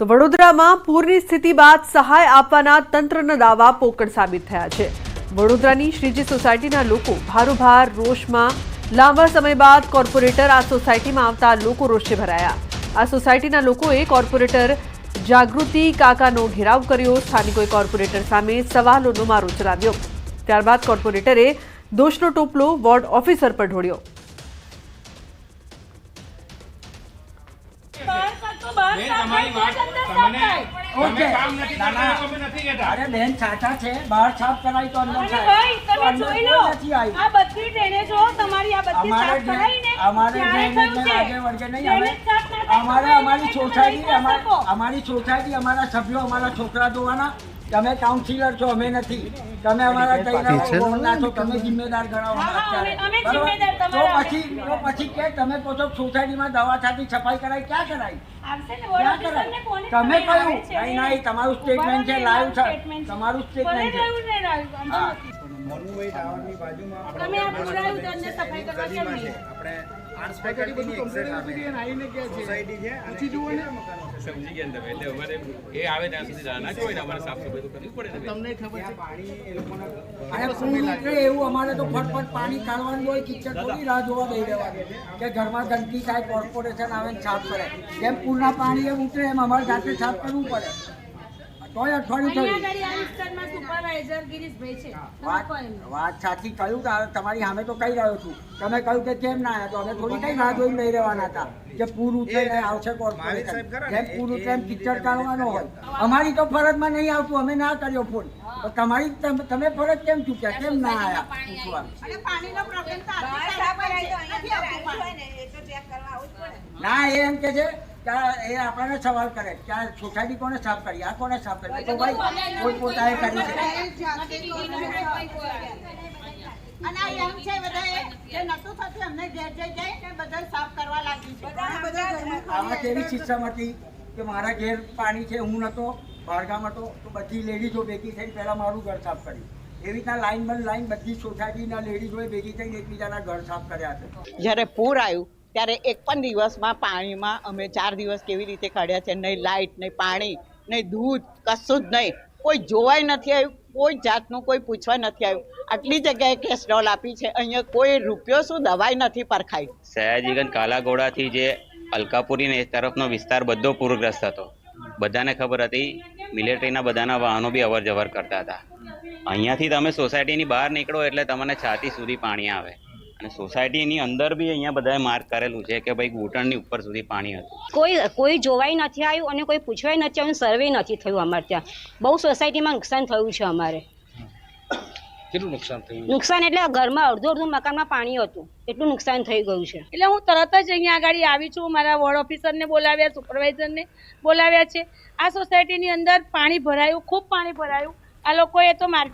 તો વડોદરામાં પૂરની સ્થિતિ બાદ સહાય આપવાના તંત્રના દાવા પોકળ સાબિત થયા છે. વડોદરાની શ્રીજી સોસાયટીના લોકો ભારોભાર, રોષમાં. લાંબા સમય બાદ કોર્પોરેટર આ સોસાયટીમાં આવતા લોકો રોષે ભરાયા. આ સોસાયટીના લોકોએ કોર્પોરેટર જાગૃતિ કાકાનો ઘેરાવ કર્યો. સ્થાનિકોએ કોર્પોરેટર સામે સવાલોનો મારો ચલાવ્યો ત્યારબાદ કોર્પોરેટરે દોષનો ટોપલો વોર્ડ ઓફિસર પર ઢોળ્યો. તમારી વાત તમને ઓકે. કામ નથી કરતા અમે નથી કહેતા. અરે બેન સાચા છે બહાર સાફ કરાવી તો અંદર થાય. ભાઈ તમે જોઈ લો. આ બધી ડ્રેનેજો તમારી આ બધી અમારે સાફ વળગે નહીં આવે. અમારે અમારી સોસાયટી અમારી સોસાયટી અમારા સભ્યો અમારા છોકરા જોવાના. તમે કાઉન્સિલર છો અમે નથી. તમે અમારા દઈને છો તમે જિમ્મેદાર ગણાવો? તો પછી તો પછી કે તમે કહો છો સોસાયટીમાં દવા છાતી સફાઈ કરાય ક્યાં વોર્ડ ક્યાં કરાય તમે કહ્યું નહીં નહીં તમારું સ્ટેટમેન્ટ છે લાઈવ છે. તમારું સ્ટેટમેન્ટ છે. રહ્યું ને રહ્યું, વાંધો તમે આ પુરાયું તમને સફાઈ કરવા કેમ નહીં? સમજી ગયા તમે. એટલે અમારે એ આવે ત્યાં સુધી રાહ ના જોઈને અમારે સાફ સફાઈ તો કરવી પડે ને અને પૂર ઉતરે એવું અમારે તો ફટફટ પાણી કાઢવાનું હોય કિચન થોડી રાહ જોવા દઈ દેવાની. કે ઘરમાં ગંદકી થાય કોર્પોરેશન આવે ને સાફ કરે જેમ પૂરના પાણી એમ ઉતરે એમ અમારે જાતે સાફ કરવું પડે. તોય અઠવાડિયું થયું. આગળ આ વિસ્તારમાં સુપરવાઇઝર ગિરીશભાઈ છે. વાત સાચી કહ્યું કે તમારી સામે તો કહી રહ્યો છું. તમે કહ્યું કે કેમ ના આવ્યા? તો અમે થોડી કઈ રાહ જોઈને નહીં રહેવાના હતા કે પૂરું ઉતરે ને આવશે કોર્પોરેશન. જેમ પૂર ઉતરે એમ કિચડ કાઢવાનો હોય. અમારી તો ફરજમાં નહીં આવતું. અમે ના કર્યો ફોન તમારી તમે ફરજ કેમ ચૂક્યા? કેમ ના આવ્યા? ના એ એમ કે છે કે એ આપણને સવાલ કરે. ત્યાં સોસાયટી કોને સાફ કરી? આ કોને સાફ કરી? તો ભાઈ કોઈ પોતાએ કરી છે. અને આ એમ છે બધાએ કે નતું થતું એમને ઘેર જઈ જાય ને બધા સાફ કરવા લાગી છે. આમાં કેવી સિસ્ટમ હતી કે મારા ઘેર પાણી છે હું નતો બહારગામ હતો તો બધી લેડીઝો ભેગી થઈને પહેલાં મારું ઘર સાફ કર્યું. એવી રીતના લાઈન બન લાઈન બધી સોસાયટીના લેડીઝોએ ભેગી થઈને એકબીજાના ઘર સાફ કર્યા હતા જ્યારે પૂર આવ્યું ત્યારે એક પણ દિવસમાં પાણીમાં અમે ચાર દિવસ કેવી રીતે કાઢ્યા છે? નહીં લાઇટ નહીં પાણી, નહીં દૂધ, કશું જ નહીં. કોઈ જોવાય નથી આવ્યું, કોઈ જાતનું કોઈ પૂછવા નથી આવ્યું. આટલી જગ્યાએ કે સ્ટોલ આપી છે. અહીંયા કોઈ રૂપિયો શું દવાઈ નથી પરખાઈ. સયાજીગંજ કાલાઘોડાથી જે અલકાપુરીને તરફનો વિસ્તાર બધો પૂરગ્રસ્ત હતો. બધાને ખબર હતી, મિલિટરીના બધાના વાહનો બી અવર જવર કરતા હતા. અહીંયાથી તમે સોસાયટીની બહાર નીકળો એટલે તમને છાતી સુધી પાણી આવે. અને સોસાયટીની અંદર બી અહીંયા બધાએ માર્ક કરેલું છે કે ભાઈ ઘૂંટણની ઉપર સુધી પાણી હતું. કોઈ કોઈ જોવાય નથી આવ્યું અને કોઈ પૂછવાય નથી આવ્યું સર્વે નથી થયું અમારે ત્યાં. બહુ સોસાયટીમાં નુકસાન થયું છે અમારે. કેટલું નુકસાન થયું? નુકસાન એટલે ઘરમાં અડધું અડધું મકાનમાં પાણી હતું. એટલું નુકસાન થઈ ગયું છે. એટલે હું તરત જ અહીંયા આગળ આવી છું. મારા વોર્ડ ઓફિસરને બોલાવ્યા સુપરવાઇઝરને બોલાવ્યા છે. આ સોસાયટીની અંદર પાણી ભરાયું ખૂબ પાણી ભરાયું. આ લોકોએ તો માર્ક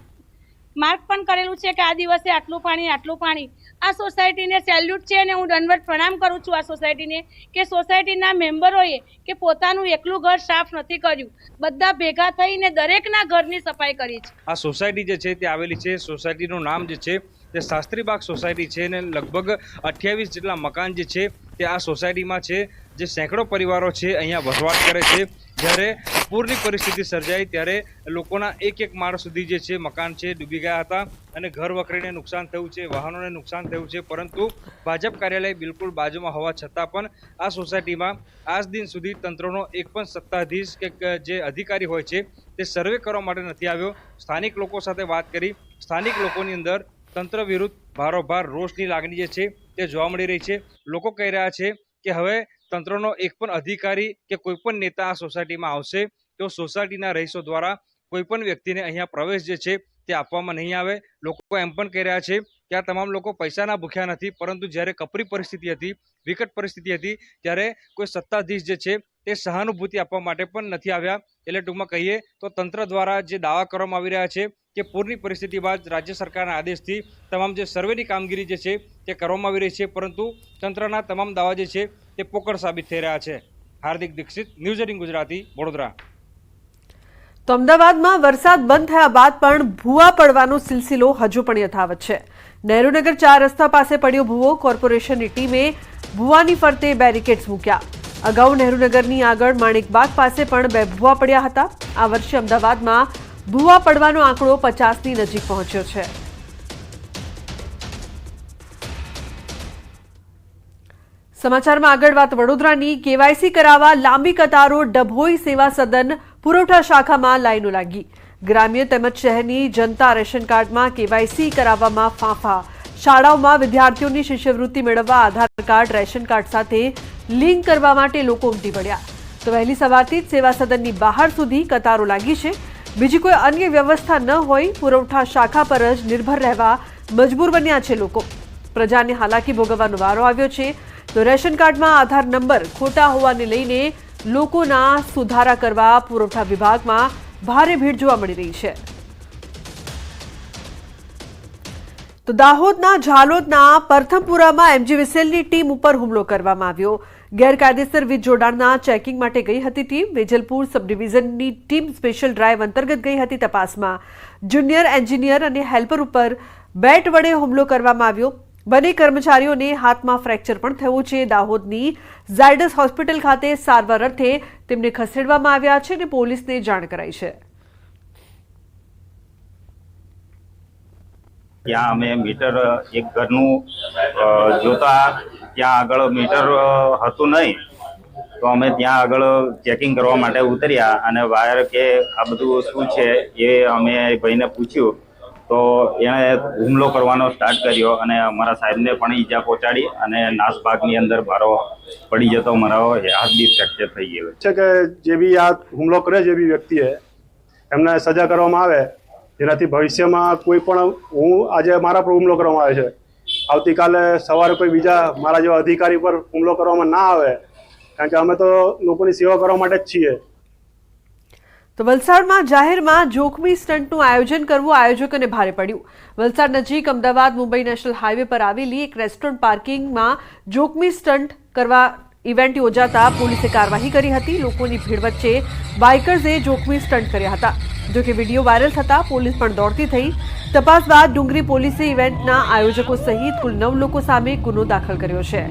માર્ક પણ કરેલું છે કે આ દિવસે આટલું પાણી આટલું પાણી. આ સોસાયટીને સેલ્યુટ છે અને હું દંડવત પ્રણામ કરું છું આ સોસાયટીને કે સોસાયટીના મેમ્બરોએ કે પોતાનું એકલું ઘર સાફ નથી કર્યું. બધા ભેગા થઈને દરેકના ઘરની સફાઈ કરી છે. આ સોસાયટી જે છે તે આવેલી છે, સોસાયટીનું નામ જે છે તે શાસ્ત્રીબાગ સોસાયટી છે અને લગભગ અઠ્યાવીસ જેટલા મકાન જે છે તે આ સોસાયટીમાં છે. જે સેંકડો પરિવારો છે અહીંયા વસવાટ કરે છે, જ્યારે પૂરની પરિસ્થિતિ સર્જાઈ ત્યારે લોકોના એક એક માળ સુધી જે છે મકાન છે ડૂબી ગયા હતા અને ઘર વખરીને નુકસાન થયું છે, વાહનોને નુકસાન થયું છે, પરંતુ ભાજપ કાર્યાલય બિલકુલ બાજુમાં હોવા છતાં પણ આ સોસાયટીમાં આજ દિન સુધી તંત્રનો એક પણ સત્તાધીશ કે, જે અધિકારી હોય છે તે સર્વે કરવા માટે નથી આવ્યો. સ્થાનિક લોકો સાથે વાત કરી, સ્થાનિક લોકોની અંદર તંત્ર વિરુદ્ધ ભારોભાર રોષની લાગણી જે છે તે જોવા મળી રહી છે. લોકો કહી રહ્યા છે કે હવે તંત્રનો એક પણ અધિકારી કે કોઈ પણ નેતા આ સોસાયટીમાં આવશે, તો સોસાયટીના રહીશો દ્વારા કોઈ પણ વ્યક્તિને અહીંયા પ્રવેશ જે છે તે આપવામાં નહીં આવે. લોકો એમ પણ કહી રહ્યા છે કે આ તમામ લોકો પૈસાના ભૂખ્યા નથી, પરંતુ જ્યારે કપરી પરિસ્થિતિ હતી, વિકટ પરિસ્થિતિ હતી, ત્યારે કોઈ સત્તાધીશ જે છે તે સહાનુભૂતિ આપવા માટે પણ નથી આવ્યા. એટલે ટૂંકમાં કહીએ તો તંત્ર દ્વારા જે દાવા કરવામાં આવી રહ્યા છે કે પૂરની પરિસ્થિતિ બાદ રાજ્ય સરકારના આદેશથી તમામ જે સર્વેની કામગીરી જે છે તે કરવામાં આવી રહી છે, પરંતુ તંત્રના તમામ દાવા જે છે તે પોકળ સાબિત થઈ રહ્યા છે. Hardik Dixit, news eighteen Gujarati, Vadodara. તો અમદાવાદમાં વરસાદ બંધ થયા બાદ પણ ભૂવા પડવાનો સિલસિલો હજુ પણ યથાવત છે. નહેરુનગર ચાર રસ્તા પાસે પડ્યો ભૂવો, કોર્પોરેશનની ટીમે ભૂવાની ફરતે બેરિકેડ્સ મૂક્યા. અગાઉ નહેરુનગરની આગળ માણેકબાગ પાસે પણ બે ભૂવા પડ્યા હતા. આ વર્ષે અમદાવાદમાં ભૂવા પડવાનો આંકડો પચાસની નજીક પહોંચ્યો છે. સમાચારમાં આગળ વાત, વડોદરાની કેવાયસી કરાવવા લાંબી કતારો, ડભોઈ સેવા સદન, પુરવઠા શાખામાં લાઈનો લાગી. ગ્રામ્ય તેમજ શહેરની જનતા રેશન કાર્ડમાં કેવાયસી કરાવવામાં ફાંફા. શાળાઓમાં વિદ્યાર્થીઓની શિષ્યવૃત્તિ મેળવવા આધાર કાર્ડ, રેશન કાર્ડ સાથે લિંક કરવા માટે લોકો ઉમટી પડ્યા. તો વહેલી સવારથી જ સેવા સદનની બહાર સુધી કતારો લાગી છે. બીજી કોઈ અન્ય વ્યવસ્થા ન હોય, પુરવઠા શાખા પર જ નિર્ભર રહેવા મજબૂર બન્યા છે લોકો. પ્રજાને હાલાકી ભોગવવાનો વારો આવ્યો છે. તો રેશન કાર્ડમાં આધાર નંબર ખોટા હોવાને લઈને લોકોના સુધારા કરવા પુરવઠા વિભાગમાં ભારે ભીડ જોવા મળી રહી છે. તો દાહોદના ઝાલોદના પ્રથમપુરામાં એમજી વિસેલની ટીમ ઉપર હુમલો કરવામાં આવ્યો. ગેરકાયદેસર વીજ જોડાણના ચેકિંગ માટે ગઈ હતી ટીમ. વેજલપુર સબ ડિવિઝનની ટીમ સ્પેશિયલ ડ્રાઈવ અંતર્ગત ગઈ હતી તપાસમાં. જુનિયર એન્જિનિયર અને હેલ્પર ઉપર બેટ વડે હુમલો કરવામાં આવ્યો. બંને કર્મચારીઓને હાથમાં ફ્રેક્ચર પણ થયું છે. દાહોદની ઝાયડસ હોસ્પિટલ ખાતે સારવાર અર્થે તેમને ખસેડવામાં આવ્યા છે અને પોલીસને જાણ કરાઈ છે. ત્યાં અમે મીટર, એક ઘરનું જોતા ત્યાં આગળ મીટર હતું નહીં. તો અમે ત્યાં આગળ ચેકિંગ કરવા માટે ઉતર્યા અને વાયર કે આ બધું શું છે એ અમે ભાઈને પૂછ્યું. તો એણે હુમલો કરવાનો સ્ટાર્ટ કર્યો અને અમારા સાહેબને પણ ઈજા પહોંચાડી અને નાસભાગની અંદર મારો પડી જતો મારો હાથ બી ફ્રેક્ચર થઈ ગયો. છે કે જે બી આ હુમલો કરે જે બી વ્યક્તિએ, એમને સજા કરવામાં આવે, જેનાથી ભવિષ્યમાં કોઈ પણ હું આજે મારા પર હુમલો કરવામાં આવે છે. આવતીકાલે સવારે કોઈ બીજા મારા જેવા અધિકારી પર હુમલો કરવામાં ના આવે, કારણ કે અમે તો લોકોની સેવા કરવા માટે જ છીએ. તો વલસાડમાં જાહેરમાં જોખમી સ્ટન્ટનું આયોજન કરવું આયોજકોને ભારે પડ્યું. વલસાડ નજીક અમદાવાદ, મુંબઈ નેશનલ હાઈવે પર આવેલી એક રેસ્ટોરન્ટ પાર્કિંગમાં જોખમી સ્ટન્ટ કરવા ઇવેન્ટ યોજાતા પોલીસે કાર્યવાહી કરી હતી. લોકોની ભીડ વચ્ચે બાઇકર્સે જોખમી સ્ટન્ટ કર્યા હતા. જો કે વીડિયો વાયરલ થતા પોલીસ પણ દોડતી થઈ. તપાસ બાદ ડુંગરી પોલીસે ઇવેન્ટના આયોજકો સહિત કુલ નવ લોકો સામે ગુનો દાખલ કર્યો છે.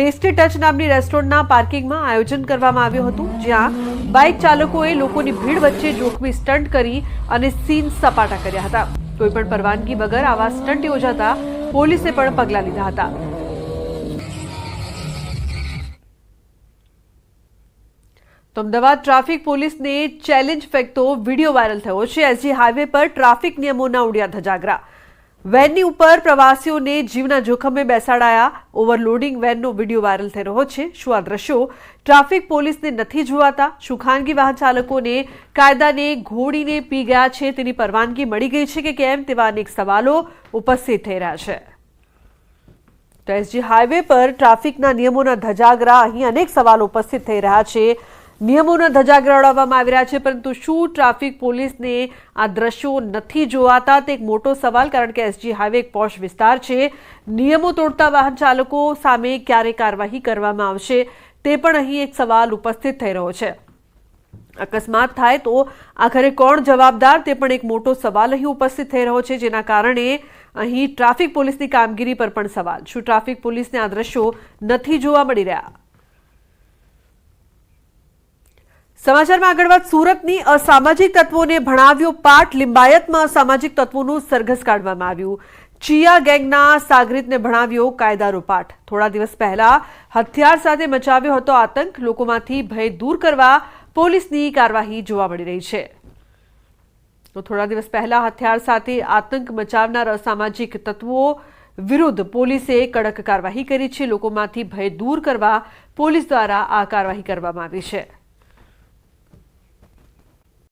ટેસ્ટી ટચ નામની રેસ્ટોરન્ટના પાર્કિંગમાં આયોજન કરવામાં આવ્યું હતું, જ્યાં બાઇક ચાલકોએ લોકોની ભીડ વચ્ચે જોખમી સ્ટન્ટ કરી અને સીન સપાટા કર્યા હતા. કોઈ પણ પરવાનગી વગર આવા સ્ટન્ટ યોજાતા પોલીસે પણ પગલાં લીધા હતા. તો અમદાવાદ ટ્રાફિક પોલીસને ચેલેન્જ ફેંકતો વીડિયો વાયરલ થયો છે. એસજી હાઈવે પર ટ્રાફિક નિયમોના ઉડ્યા ધજાગરા. વેનની ઉપર પ્રવાસીઓને જીવના જોખમે બેસાડાયા. ઓવરલોડિંગ વેનનો વીડિયો વાયરલ થઈ રહ્યો છે. શું આ દ્રશ્યો ટ્રાફિક પોલીસને નથી જોવાતા? શું ખાનગી વાહન ચાલકોને કાયદાને ઘોડીને પી ગયા છે? તેની પરવાનગી મળી ગઈ છે કે કેમ? તેવા અનેક સવાલો ઉપસ્થિત થઈ રહ્યા છે. તો એસજી હાઈવે પર ટ્રાફિકના નિયમોના ધજાગરા. અહીં અનેક સવાલો ઉપસ્થિત થઈ રહ્યા છે. નિયમોના ધજા ગ્રડાવવામાં આવી રહ્યા છે, પરંતુ શું ટ્રાફિક પોલીસને આ દ્રશ્યો નથી જોવાતા? તે એક મોટો સવાલ, કારણ કે એસજી હાઈવે એક પોશ વિસ્તાર છે. નિયમો તોડતા વાહન ચાલકો સામે ક્યારે કાર્યવાહી કરવામાં આવશે, તે પણ અહીં એક સવાલ ઉપસ્થિત થઈ રહ્યો છે. અકસ્માત થાય તો આખરે કોણ જવાબદાર? તે પણ એક મોટો સવાલ અહીં ઉપસ્થિત થઈ રહ્યો છે, જેના કારણે અહીં ટ્રાફિક પોલીસની કામગીરી પર પણ સવાલ. શું ટ્રાફિક પોલીસને આ દ્રશ્યો નથી જોવા મળી રહ્યા? સમાચારમાં આગળ વાત, સુરતની અસામાજિક તત્વોને ભણાવ્યો પાઠ, લિંબાયતમાં અસામાજિક તત્વોનું સરઘસ કાઢવામાં આવ્યું. ચિયા ગેંગના સાગરીતને ભણાવ્યો કાયદાનો પાઠ. થોડા દિવસ પહેલા હથિયાર સાથે મચાવ્યો હતો આતંક, લોકોમાંથી ભય દૂર કરવા પોલીસની કાર્યવાહી જોવા મળી રહી છે. તો થોડા દિવસ પહેલા હથિયાર સાથે આતંક મચાવનાર અસામાજિક તત્વો વિરુદ્ધ પોલીસે કડક કાર્યવાહી કરી છે. લોકોમાંથી ભય દૂર કરવા પોલીસ દ્વારા આ કાર્યવાહી કરવામાં આવી છે.